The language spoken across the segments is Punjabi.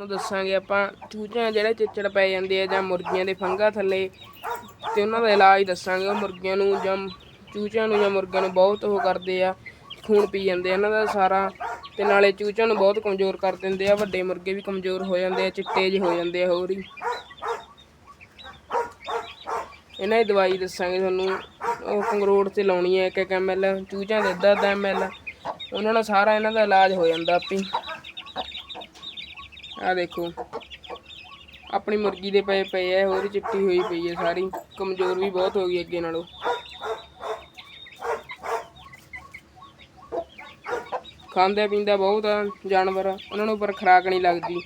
ਹੁਣ ਦੱਸਾਂਗੇ, ਆਪਾਂ ਚੂਚਿਆਂ ਜਿਹੜੇ ਚਿੱਚੜ ਪੈ ਜਾਂਦੇ ਆ ਜਾਂ ਮੁਰਗੀਆਂ ਦੇ ਫੰਗਾ ਥੱਲੇ, ਤੇ ਉਹਨਾਂ ਦਾ ਇਲਾਜ ਦੱਸਾਂਗੇ। ਉਹ ਮੁਰਗੀਆਂ ਨੂੰ ਜਾਂ ਚੂਚਿਆਂ ਨੂੰ ਜਾਂ ਮੁਰਗਿਆਂ ਨੂੰ ਬਹੁਤ ਉਹ ਕਰਦੇ ਆ, ਖੂਨ ਪੀ ਜਾਂਦੇ ਆ। ਇਹਨਾਂ ਦਾ ਸਾਰਾ, ਤੇ ਨਾਲੇ ਚੂਚਿਆਂ ਨੂੰ ਬਹੁਤ ਕਮਜ਼ੋਰ ਕਰ ਦਿੰਦੇ ਆ। ਵੱਡੇ ਮੁਰਗੇ ਵੀ ਕਮਜ਼ੋਰ ਹੋ ਜਾਂਦੇ ਆ, ਚਿੱਟੇ ਜਿਹੇ ਹੋ ਜਾਂਦੇ ਆ ਹੋਰ ਹੀ। ਇਹਨਾਂ ਦੀ ਦਵਾਈ ਦੱਸਾਂਗੇ ਤੁਹਾਨੂੰ। ਉਹ ਕੰਗਰੋੜ ਤੇ ਲਾਉਣੀ ਹੈ 1 ਐਮਐਲ ਚੂਚਿਆਂ ਦੇ ਅੱਧਾ ਅੱਧਾ ਐਮਐਲ ਉਹਨਾਂ ਨਾਲ ਸਾਰਾ ਇਹਨਾਂ ਦਾ ਇਲਾਜ ਹੋ ਜਾਂਦਾ ਆਪੇ। ਆ ਦੇਖੋ। ਆਪਣੀ ਮੁਰਗੀ ਦੇ ਪਏ ਪਏ ਐ, ਹੋਰ ਹੀ ਚਿੱਟੀ ਹੋਈ ਪਈ ਐ ਸਾਰੀ। ਕਮਜ਼ੋਰ ਵੀ ਬਹੁਤ ਹੋ ਗਈ ਅੱਗੇ ਨਾਲੋਂ। ਖਾਂਦਾ ਪੀਂਦਾ ਬਹੁਤ ਆ ਜਾਨਵਰ, ਉਹਨਾਂ ਨੂੰ ਪਰ ਖਰਾਕ ਨਹੀਂ ਲੱਗਦੀ।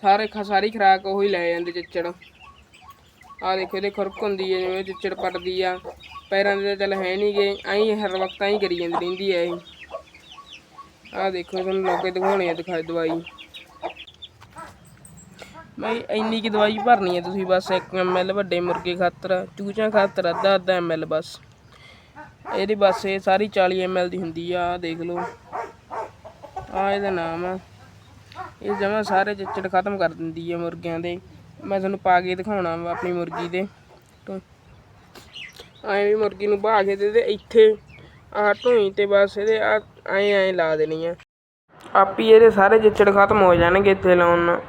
ਸਾਰੇ ਸਾਰੀ ਖਰਾਕ ਉਹੀ ਲੈ ਜਾਂਦੇ ਚਿੱਚੜ। ਆ ਦੇਖੋ, ਇਹਦੇ ਖੁਰਕ ਹੁੰਦੀ ਹੈ ਜਿਵੇਂ ਚਿੱਚੜ ਪੱਟਦੀ ਆ। ਪੈਰਾਂ ਦੇ ਤਾਂ ਚੱਲ ਹੈ ਨਹੀਂ ਗੇ, ਐਂ ਹਰ ਵਕਤ ਐਂ ਕਰੀ ਜਾਂਦੀ ਰਹਿੰਦੀ ਐ ਇਹ। ਆ ਦੇਖੋ, ਤੁਹਾਨੂੰ ਲੋਕੇ ਦਿਖਾਉਣੇ ਆ ਦਿਖਾ, ਦਵਾਈ। ਬਈ ਇੰਨੀ ਕੀ ਦਵਾਈ ਭਰਨੀ ਹੈ ਤੁਸੀਂ ਬਸ 1 ml ਵੱਡੇ ਮੁਰਗੇ ਖਾਤਰ, ਚੂਚਿਆਂ ਖਾਤਰ, ਅੱਧਾ ਅੱਧਾ ml ਬਸ। ਇਹਦੀ ਬਸ ਇਹ ਸਾਰੀ 40 ml ਦੀ ਹੁੰਦੀ ਆ, ਆਹ ਦੇਖ ਲਓ। ਆ ਇਹਦਾ ਨਾਮ ਆ। ਇਹ ਜਮਾ ਸਾਰੇ ਚਿੱਚੜ ਖਤਮ ਕਰ ਦਿੰਦੀ ਆ ਮੁਰਗਿਆਂ ਦੇ। ਮੈਂ ਤੁਹਾਨੂੰ ਪਾ ਕੇ ਦਿਖਾਉਣਾ ਵਾ ਆਪਣੀ ਮੁਰਗੀ ਦੇ। ਐਂ ਵੀ ਮੁਰਗੀ ਨੂੰ ਬਹਾ ਕੇ ਦੇ ਦੇ, ਇੱਥੇ ਆਹ ਢੂਈ ਤੇ ਬਸ ਇਹਦੇ ਆ ਐਂ ਐਂ ਲਾ ਦੇਣੀ ਆ। ਆਪੀ ਇਹਦੇ ਸਾਰੇ ਚਿੱਚੜ ਖਤਮ ਹੋ ਜਾਣਗੇ ਇੱਥੇ ਲਾਉਣ ਨਾਲ